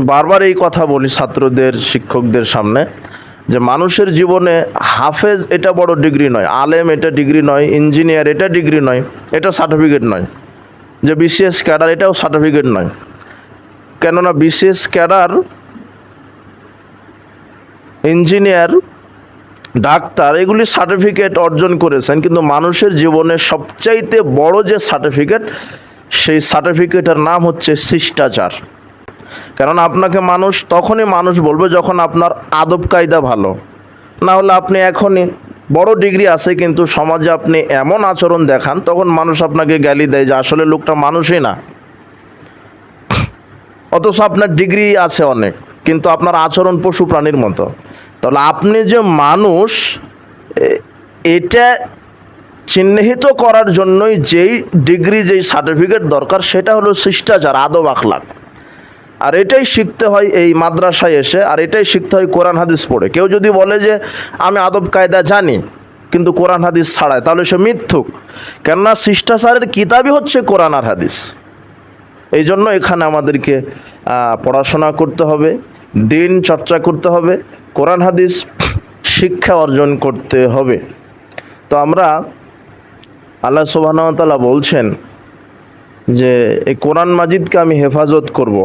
আমি বারবার এই কথা বলি ছাত্রদের, শিক্ষকদের সামনে, যে মানুষের জীবনে হাফেজ এটা বড় ডিগ্রি নয়, আলেম এটা ডিগ্রি নয়, ইঞ্জিনিয়ার এটা ডিগ্রি নয়, এটা সার্টিফিকেট নয়, যে বিসিএস ক্যাডার এটাও সার্টিফিকেট নয়। কেননা বিসিএস ক্যাডার, ইঞ্জিনিয়ার, ডাক্তার এগুলি সার্টিফিকেট অর্জন করেছেন, কিন্তু মানুষের জীবনে সবচাইতে বড় যে সার্টিফিকেট সেই সার্টিফিকেটের নাম হচ্ছে শিষ্টাচার। কেননা আপনাকে মানুষ তখনই মানুষ বলবে যখন আপনার আদব কায়দা ভালো। না হলে আপনি এখনই বড় ডিগ্রি আছে কিন্তু সমাজে আপনি এমন আচরণ দেখান, তখন মানুষ আপনাকে গ্যালি দেয় যে আসলে লোকটা মানুষই না। অথচ আপনার ডিগ্রি আছে অনেক, কিন্তু আপনার আচরণ পশু প্রাণীর মতো। তাহলে আপনি যে মানুষ এটা চিহ্নিত করার জন্যই যেই ডিগ্রি, যেই সার্টিফিকেট দরকার, সেটা হলো শিষ্টাচার আদব আখলাক আর এটাই শিখতে হয় এই মাদ্রাসায় এসে, আর এটাই শিখতে হয় কোরআন হাদিস পড়ে। কেউ যদি বলে যে, আমি আদব কায়দা জানি, কিন্তু কোরআন হাদিস ছাড়ায় তাহলে সে মিথ্যুক। কেননা শিষ্টাচারের কিতাবই হচ্ছে কোরআন আর হাদিস। এই জন্য এখানে আমাদেরকে পড়াশোনা করতে হবে, দিন চর্চা করতে হবে, কোরআন হাদিস শিক্ষা অর্জন করতে হবে। তো আমরা, আল্লাহ সুবাহতালা বলছেন যে, এই কোরআন মাজিদকে আমি হেফাজত করব।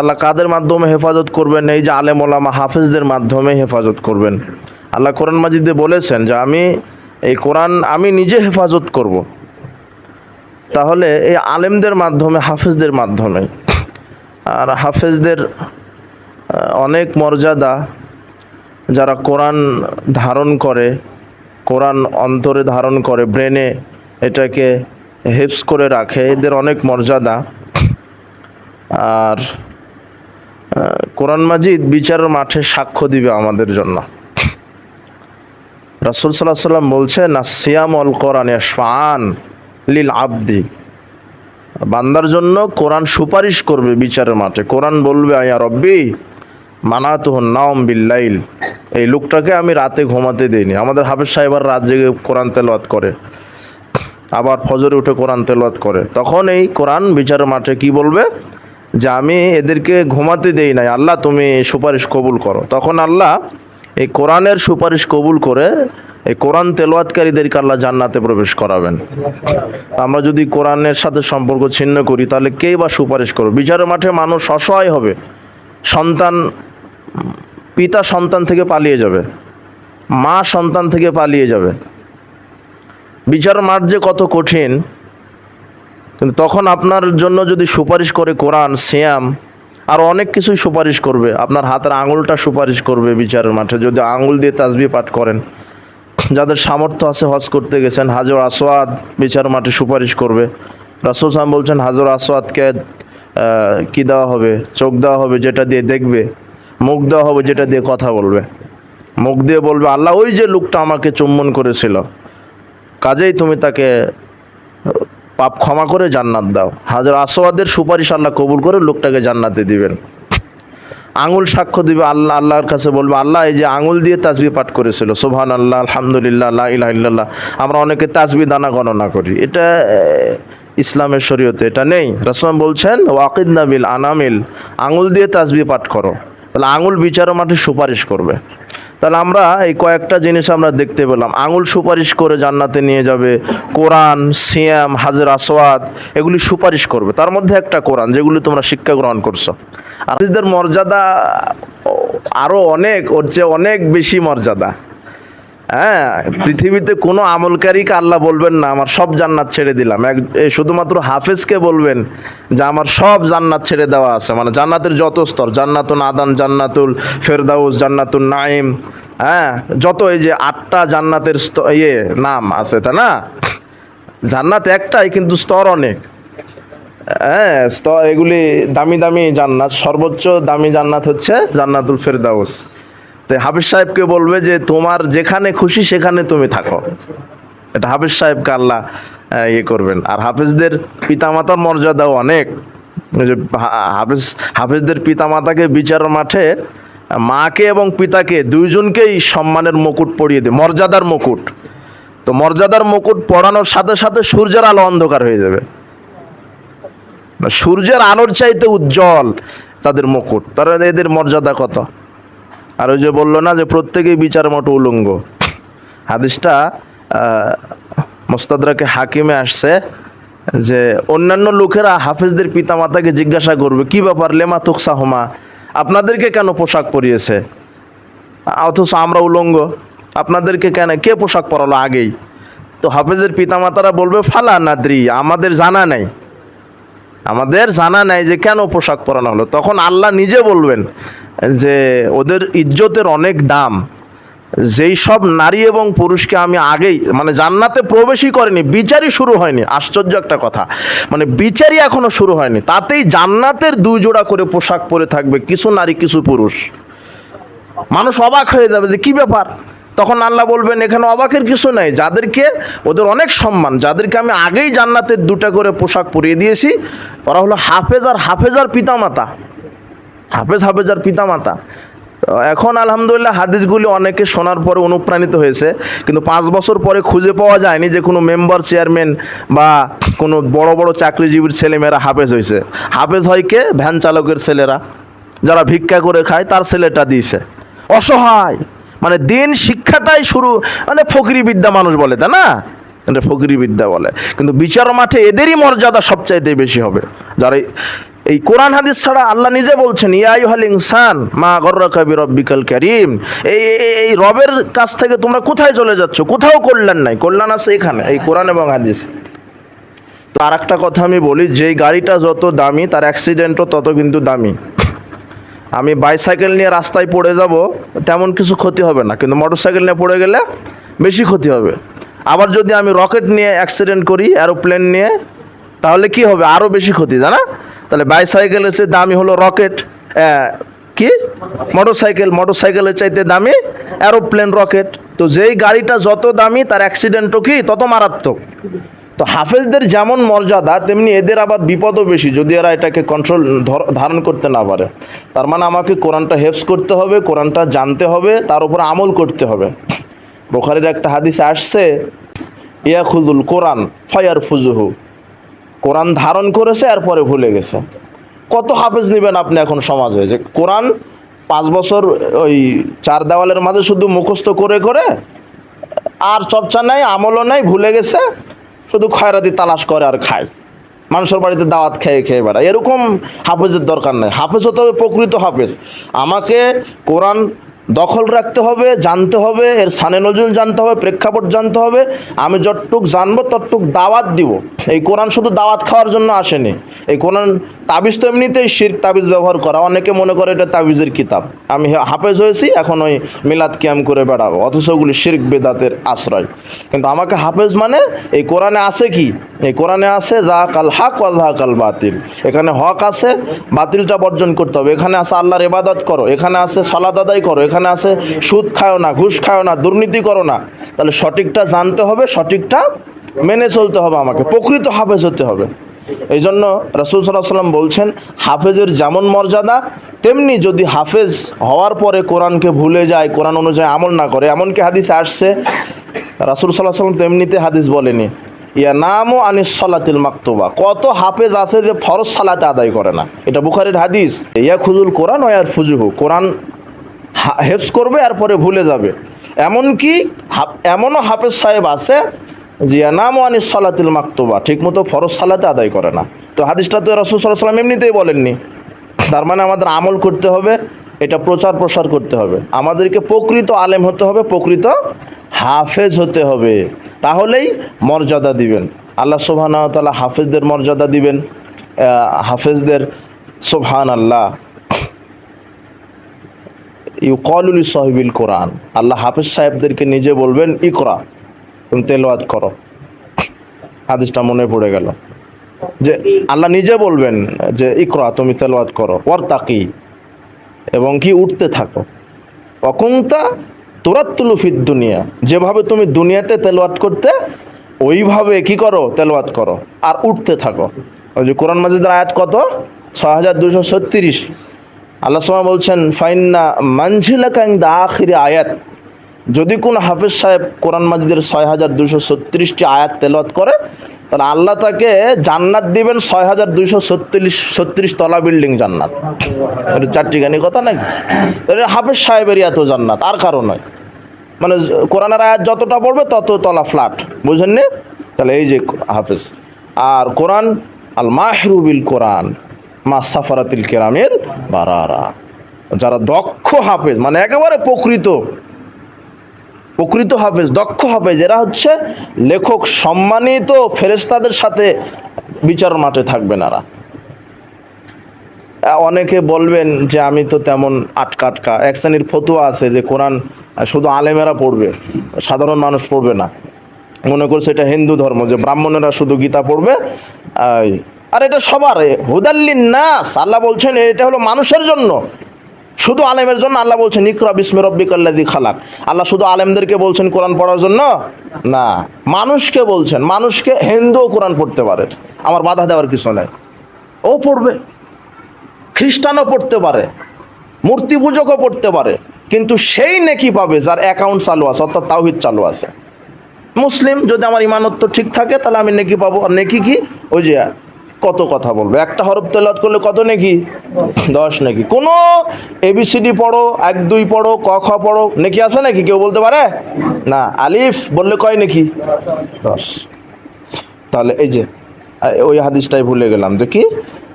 আল্লাহ কাদের মাধ্যমে হেফাজত করবেন? এই যে আলেম ওলামা হাফেজদের মাধ্যমে হেফাজত করবেন। আল্লাহ কোরআন মাজিদে বলেছেন যে আমি, এই কোরআন আমি নিজে হেফাজত করব। তাহলে এই আলেমদের মাধ্যমে, হাফেজদের মাধ্যমে, আর হাফেজদের অনেক মর্যাদা যারা কোরআন ধারণ করে, কোরআন অন্তরে ধারণ করে, ব্রেনে এটাকে হেফস করে রাখে, এদের অনেক মর্যাদা। আর কোরআন মাজিদ বিচারের মাঠে সাক্ষ্য দিবে আমাদের জন্য। রাসুল সাল্লাহ সাল্লাম না সিয়াম অল কোরআন শান লিল আব্দি। বান্দার জন্য কোরআন সুপারিশ করবে বিচারের মাঠে। কোরআন বলবে, আয়া রব্বি মানাত নাওম বিল্লাইল। এই লোকটাকে আমি রাতে ঘুমাতে দিইনি। আমাদের হাফেজ সাহেব আর রাত জেগে কোরআন তেলাওয়াত করে। আবার ফজরে উঠে কোরআন তেলাওয়াত করে। তখন এই কোরআন বিচারের মাঠে কি বলবে? যে আমি এদেরকে ঘুমাতে দেই নাই, আল্লাহ তুমি সুপারিশ কবুল করো। তখন আল্লাহ এই কোরআনের সুপারিশ কবুল করে এই কোরআন তেলাওয়াতকারীদেরকে আল্লাহ জান্নাতে প্রবেশ করাবেন। আমরা যদি কোরআনের সাথে সম্পর্ক ছিন্ন করি, তাহলে কেই বা সুপারিশ করবে? বিচারের মাঠে মানুষ অসহায় হবে। সন্তান, পিতা সন্তান থেকে পালিয়ে যাবে। মা সন্তান থেকে পালিয়ে যাবে। বিচার মাঠ যে কত কঠিন কিন্তু তখন আপনার জন্য যদি সুপারিশ করে কোরআন শ্যাম আর অনেক কিছুই সুপারিশ করবে, আপনার হাতের আঙুলটা সুপারিশ করবে বিচারের মাঠে, যদি আঙুল দিয়ে তাজবি পাঠ করেন। যাদের সামর্থ্য আছে হজ করতে গেছেন, হাজর আসওয়াদ বিচার মাঠে সুপারিশ করবে। রাসুল সাহেব বলছেন, হাজর আসওয়াদকে কী দেওয়া হবে? চোখ দেওয়া হবে যেটা দিয়ে দেখবে, মুখ দেওয়া হবে যেটা দিয়ে কথা বলবে। মুখ দিয়ে বলবে, আল্লাহ ওই যে লোকটা আমাকে চুম্বন করেছিল, কাজেই তুমি তাকে পাপ ক্ষমা করে জান্নাত দাও। হাজার আসওয়াদের সুপারিশ আল্লাহ কবুল করে লোকটাকে জান্নাতে দিবেন। আঙুল সাক্ষ্য দিবে আল্লাহ, আল্লাহর কাছে বলবে, আল্লাহ এই যে আঙুল দিয়ে তাসবি পাঠ করেছিল সোহান আল্লাহ আলহামদুলিল্লাহ আল্লাহ আমরা অনেকে তাসবি দানা গণনা করি। এটা ইসলামের শরীয়তে এটা নেই। রসলাম বলছেন ওয়াকিদ নাবিল আনামিল, আঙুল দিয়ে তাসবি পাঠ করো। তাহলে আঙুল বিচারের মাঠে সুপারিশ করবে। তাহলে আমরা এই কয়েকটা জিনিস আমরা দেখতে পেলাম। আঙুল সুপারিশ করে জান্নাতে নিয়ে যাবে, কোরআন, সিয়াম, হাজের আসওয়াদ এগুলি সুপারিশ করবে। তার মধ্যে একটা কোরআন, যেগুলি তোমরা শিক্ষা গ্রহণ করছ। আর মর্যাদা আরও অনেক, ওর চেয়ে অনেক বেশি মর্যাদা। হ্যাঁ পৃথিবীতে কোনো আমলকারীকে আল্লাহ বলবেন না, আমার সব জান্নাত ছেড়ে দিলাম। এক শুধুমাত্র হাফেজকে বলবেন যে আমার সব জান্নাত ছেড়ে দেওয়া আছে। মানে জান্নাতের যত স্তর জান্নাতুল আদান, জান্নাতুল ফেরদাউস জান্নাতুল নাইম হ্যাঁ যত এই যে আটটা জান্নাতের ইয়ে নাম আছে তা না? জান্নাত একটাই, কিন্তু স্তর অনেক। হ্যাঁ স্তর, এগুলি দামি দামি জান্নাত। সর্বোচ্চ দামি জান্নাত হচ্ছে জান্নাতুল ফেরদাউস। তো হাফিজ সাহেবকে বলবে যে, তোমার যেখানে খুশি সেখানে তুমি থাকো। এটা হাফিজ সাহেবকে আল্লাহ ইয়ে করবেন। আর হাফিজদের পিতামাতার মর্যাদাও অনেক। হাফিজ, হাফিজদের পিতামাতাকে বিচার মাঠে, মাকে এবং পিতাকে দুইজনকেই সম্মানের মুকুট পরিয়ে দেয়, মর্যাদার মুকুট। তো মর্যাদার মুকুট পড়ানোর সাথে সাথে সূর্যের আলো অন্ধকার হয়ে যাবে। সূর্যের আলোর চাইতে উজ্জ্বল তাদের মুকুট। তারা এদের মর্যাদা কত? আর ওই যে বলল না যে প্রত্যেকেই বিচার মতো উলঙ্গ। হাদিসটা আহ, মোস্তাদরাকে হাকিমে আসছে যে অন্যান্য লোকেরা হাফেজদের পিতামাতাকে জিজ্ঞাসা করবে কি ব্যাপার? লেমা তুকসাহমা আপনাদেরকে কেন পোশাক পরিয়েছে? অথচ আমরা উলঙ্গ। আপনাদেরকে কেন কে পোশাক পরালো আগেই? তো হাফেজের পিতামাতারা বলবে ফালা নাদ্রি আমাদের জানা নাই। আমাদের জানা নাই যে কেন পোশাক পরানো হলো। তখন আল্লাহ নিজে বলবেন যে, ওদের ইজ্জতের অনেক দাম। যেই সব নারী এবং পুরুষকে আমি আগেই মানে জান্নাতে প্রবেশই করেনি, বিচারই শুরু হয়নি। আশ্চর্য একটা কথা। মানে বিচারই এখনও শুরু হয়নি। তাতেই জান্নাতের দুই জোড়া করে পোশাক পরে থাকবে কিছু নারী, কিছু পুরুষ। মানুষ অবাক হয়ে যাবে যে, কি ব্যাপার? তখন আল্লাহ বলবেন, এখানে অবাকের কিছু নাই। যাদেরকে, ওদের অনেক সম্মান। যাদেরকে আমি আগেই জান্নাতের দুটা করে পোশাক পরিয়ে দিয়েছি, ওরা হলো হাফেজ আর হাফেজার পিতামাতা। হাফেজ, হাফেজার পিতামাতা। এখন আলহামদুলিল্লাহ হাদিসগুলি অনেকে শোনার পরে অনুপ্রাণিত হয়েছে, কিন্তু পাঁচ বছর পরে খুঁজে পাওয়া যায়নি যে কোনো মেম্বার, চেয়ারম্যান বা কোনো বড় বড় চাকরিজীবীর ছেলেমেয়েরা হাফেজ হয়েছে। হাফেজ হয় কে? ভ্যান চালকের ছেলেরা। যারা ভিক্ষা করে খায়, তার ছেলেটা দিয়েছে। অসহায়। মানে দিন শিক্ষাটাই শুরু মানে ফকরি বিদ্যা মানুষ বলে তা না? এটা বিদ্যা বলে। কিন্তু বিচার মাঠে এদেরই মর্যাদা সবচাইতে বেশি হবে। যারা এই- কোরআন হাদিস ছাড়া আল্লাহ নিজে বলছেন ইয়াই হল ইনসান মা গর্র কবি রব্বিকাল করিম। এই এই- রবের কাছ থেকে তোমরা কোথায় চলে যাচ্ছ? কোথাও কল্যাণ নাই। কল্যাণ আছে এখানে, এই কোরআন এবং হাদিস। তো আর একটা কথা আমি বলি, যেই গাড়িটা যত দামি, তার অ্যাক্সিডেন্টও তত কিন্তু দামি। আমি বাইসাইকেল নিয়ে রাস্তায় পড়ে যাব, তেমন কিছু ক্ষতি হবে না। কিন্তু মোটরসাইকেল নিয়ে পড়ে গেলে বেশি ক্ষতি হবে। আবার যদি আমি রকেট নিয়ে অ্যাক্সিডেন্ট করি অ্যারোপ্লেন নিয়ে, তাহলে কি হবে? আরও বেশি ক্ষতি, জানা? তাহলে বাইসাইকেলের চেয়ে দামি হলো রকেট কি? মোটরসাইকেল মোটরসাইকেলের চাইতে দামি অ্যারোপ্লেন রকেট তো যেই গাড়িটা যত দামি, তার অ্যাক্সিডেন্টও কি? তত মারাত্মক। তো হাফেজদের যেমন মর্যাদা, তেমনি এদের আবার বিপদও বেশি যদি এরা এটাকে কন্ট্রোল ধারণ করতে না পারে। তার মানে আমাকে কোরআনটা হেফস করতে হবে, কোরআনটা জানতে হবে, তার উপর আমল করতে হবে। বোখারির একটা হাদিস আসছে ইয়াখুদুল কোরআন ফয়ার ফুজুহু কোরআন ধারণ করেছে, এরপরে ভুলে গেছে। কত হাফেজ নেবেন আপনি এখন সমাজে? যে কোরআন পাঁচ বছর ওই চার দেওয়ালের মাঝে শুধু মুখস্থ করে করে, আর চর্চা নাই, আমলও নাই, ভুলে গেছে শুধু খয়রাতি তালাশ করে আর খায়। মানুষের বাড়িতে দাওয়াত খেয়ে খেয়ে বেড়ায়। এরকম হাফেজের দরকার নেই। হাফেজ হতে হবে প্রকৃত হাফেজ। আমাকে কোরআন দখল রাখতে হবে, জানতে হবে, এর সানে নজুল জানতে হবে, প্রেক্ষাপট জানতে হবে। আমি যতটুক জানব, ততটুক দাওয়াত দিব। এই কোরআন শুধু দাওয়াত খাওয়ার জন্য আসেনি। এই কোরআন তাবিজ তো এমনিতেই শির তাবিজ ব্যবহার করা। অনেকে মনে করে এটা তাবিজের কিতাব। আমি হাফেজ হয়েছি, এখন ওই মিলাদ ক্যাম করে বেড়াবো। অথচ ওগুলি শির্ক, বেদাতের আশ্রয়। কিন্তু আমাকে হাফেজ মানে এই কোরআনে আছে কি? এই কোরআনে আছে যা কাল হাক যা কাল বাতিল। এখানে হক আছে, বাতিলটা বর্জন করতে হবে। এখানে আছে আল্লাহর ইবাদত করো। এখানে আছে সলাদ আদায় করো। এখানে আছে, সুদ খায়ও না, ঘুষ খাও না, দুর্নীতি করো না। তাহলে সঠিকটা জানতে হবে, সঠিকটা মেনে চলতে হবে আমাকে, প্রকৃত হাফেজ হতে হবে। এই জন্য রসুল সাল্লাহ সাল্লাম বলছেন, হাফেজের যেমন মর্যাদা, তেমনি যদি হাফেজ হওয়ার পরে কোরআনকে ভুলে যায়, কোরআন অনুযায়ী আমল না করে, এমনকি হাদিস আসছে, রাসুল সাল্লাহ সাল্লাম তেমনিতে হাদিস বলেনি, ইয়া নামও আনিস সলাতিল মাকতুবা, কত হাফেজ আছে যে ফরজ সালাতে আদায় করে না। এটা বুখারের হাদিস ইয়া খুজুল কোরআন ওয়ার ফুজুহু কোরআন হা- হেফজ করবে আর পরে ভুলে যাবে। এমনকি এমনও হাফেজ সাহেব আছে যে নাম আনিস সালাতিল মাকতুবা ঠিকমতো ফরজ সালাতে আদায় করে না। তো হাদিসটা তো রসুল সাল্লাম এমনিতেই বলেননি। তার মানে আমাদের আমল করতে হবে, এটা প্রচার প্রসার করতে হবে। আমাদেরকে প্রকৃত আলেম হতে হবে, প্রকৃত হাফেজ হতে হবে। তাহলেই মর্যাদা দিবেন। আল্লাহ সোহানা তালা হাফেজদের মর্যাদা দিবেন। হাফেজদের সোহান আল্লাহ ইউ কলুলি সাহিবিল কোরআন। আল্লাহ হাফেজ সাহেবদেরকে নিজে বলবেন, ইকরা তুমি তেলাওয়াত করো। হাদিসটা মনে পড়ে গেল। যে আল্লাহ নিজে বলবেন যে, ইকরা তুমি তেলাওয়াত করো। ওর তাকি এবং কি, উঠতে থাকো অকুংতা তোরাত্তুলু ফিদ দুনিয়া যেভাবে তুমি দুনিয়াতে তেলাওয়াত করতে, ওইভাবে কি করো, তেলাওয়াত করো। আর উঠতে থাকো। ওই যে কোরআন মাজিদের আয়াত কত? ছ হাজার দুশো ছত্রিশ। আল্লাহ সময় বলছেন, ফাইন্না মানঝিলাকাং দা আখিরি আয়াত। যদি কোনো হাফেজ সাহেব কোরআন মাজিদের ছয় হাজার দুশো ছত্রিশটি আয়াত তেলাওয়াত করে, তাহলে আল্লাহ তাকে জান্নাত দিবেন ছয় হাজার দুইশো ছত্রিশ ছত্রিশ তলা বিল্ডিং জান্নাত। এটা চারটিখানি কথা নাকি? এটা হাফেজ সাহেবের এত জান্নাত, আর কারও নয়। মানে কোরআনের আয়াত যতটা পড়বে তত তলা ফ্ল্যাট, বুঝেননি? তাহলে এই যে হাফেজ, আর কোরআন আল মাহরুবিল কোরআন। মা সাফারাতিল কেরামের বারারা। যারা দক্ষ হাফেজ মানে একেবারে প্রকৃত প্রকৃত হাফেজ, দক্ষ হাফেজ, এরা হচ্ছে লেখক, সম্মানিত ফেরেস্তাদের সাথে বিচার মাঠে থাকবেন এরা। অনেকে বলবেন যে আমি তো তেমন আটকা আটকা, এক শ্রেণির ফতুয়া আছে যে কোরআন শুধু আলেমেরা পড়বে, সাধারণ মানুষ পড়বে না। মনে করছে এটা হিন্দু ধর্ম যে ব্রাহ্মণেরা শুধু গীতা পড়বে আর এটা সবার। হুদাল্লিন নাস, আল্লাহ বলছেন এটা হলো মানুষের জন্য। শুধু আলেমের জন্য আল্লাহ বলছেন, ইকরা বিস্মে রব্বিকাল্লাদি খালাক। আল্লাহ শুধু আলেমদেরকে বলছেন কোরআন পড়ার জন্য? না, মানুষকে বলছেন। মানুষকে হিন্দুও কোরআন পড়তে পারে। আমার বাধা দেওয়ার কিছু নাই। ও পড়বে। খ্রিস্টানও পড়তে পারে। মূর্তি পূজকও পড়তে পারে। কিন্তু সেই নেকি পাবে যার অ্যাকাউন্ট চালু আছে, অর্থাৎ তাওহিদ চালু আছে। মুসলিম, যদি আমার ইমানত্ব ঠিক থাকে, তাহলে আমি নেকি পাবো। আর নেকি কি? ওই যে কত কথা বলব? একটা হরফ তেলাওয়াত করলে কত নাকি? দশ নাকি। কোনো এবিসিডি পড়ো, এক, দুই পড়ো, ক, খ পড়ো, নাকি আছে নাকি? কেউ বলতে পারে? না। আলিফ বললে কয় নাকি? দশ। তাহলে এই যে, ওই হাদিসটাই ভুলে গেলাম যে কি?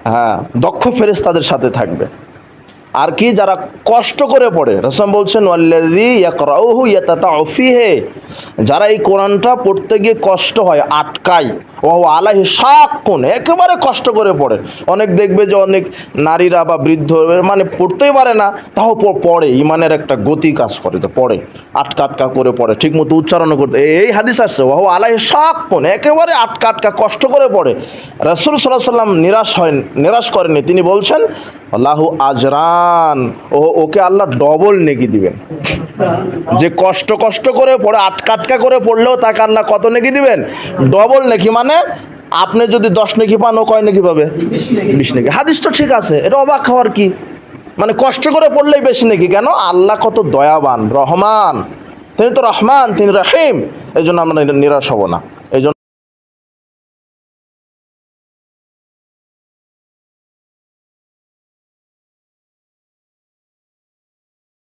হ্যাঁ দক্ষ ফেরেস তাদের সাথে থাকবে। আর কি যারা কষ্ট করে পড়ে রসম বলছেন যারা এই কোরআনটা পড়তে গিয়ে কষ্ট হয়, আটকায়। ও আলাহি শাক্কুন, একেবারে কষ্ট করে পড়ে। অনেক দেখবে যে অনেক নারীরা বা বৃদ্ধ মানে পড়তেই পারে না, তাও পড়ে, ইমানের একটা গতি কাজ করে, তো পড়ে, আটকা আটকা করে পড়ে ঠিক মতো উচ্চারণ করতে এই হাদিস আসছে ও আলাহি শাক্কুন, একেবারে আটকা আটকা কষ্ট করে পড়ে। রাসূল আলাইহি সাল্লাম নিরাশ হয়, নিরাশ করেনি তিনি বলছেন, আল্লাহু আজরান ও ওকে আল্লাহ ডবল নেকি দিবেন। যে কষ্ট কষ্ট করে পড়ে, আটকা আটকা করে পড়লেও তাকে আল্লাহ কত নেকি দিবেন? ডবল নেকি মানে আপনি যদি দশ নাকি পান, ও কয় নাকি পাবে? বিশ নাকি। হাদিস তো ঠিক আছে, এটা অবাক হওয়ার কি? মানে কষ্ট করে পড়লেই বেশি নাকি কেন? আল্লাহ কত দয়াবান, রহমান। তিনি তো রহমান, তিনি রহিম এই জন্য আমরা নিরাশ হব না।